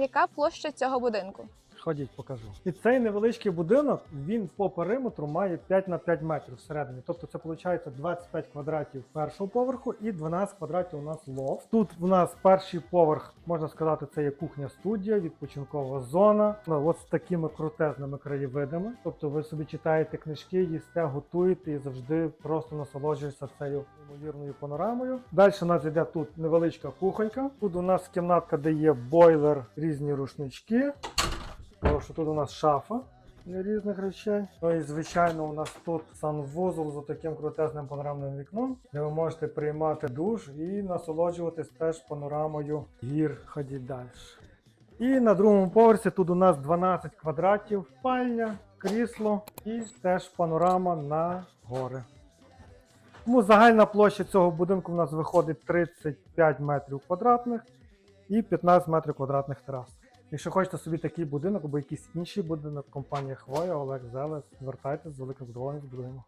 Яка площа цього будинку? Ходіть, покажу. І цей невеличкий будинок він по периметру має 5 на 5 метрів всередині. Тобто це виходить 25 квадратів першого поверху і 12 квадратів у нас лофт. Тут у нас перший поверх, можна сказати, це є кухня-студія, відпочинкова зона. Ну, от з такими крутезними краєвидами. Тобто ви собі читаєте книжки, їсте, готуєте і завжди просто насолоджуєтеся цією неймовірною панорамою. Далі у нас йде тут невеличка кухонька. Тут у нас кімнатка, де є бойлер, різні рушнички. Тому що тут у нас шафа для різних речей. Ну і звичайно, у нас тут санвузол з таким крутезним панорамним вікном, де ви можете приймати душ і насолоджуватись теж панорамою гір. Ходіть далі. І на другому поверсі тут у нас 12 квадратів, спальня, крісло і теж панорама на гори. Тому загальна площа цього будинку у нас виходить 35 метрів квадратних і 15 метрів квадратних терас. Якщо хочете собі такий будинок або якийсь інший будинок, компанія Хвоя, Олег Зелес, звертайтесь з великим задоволенням збудуємо.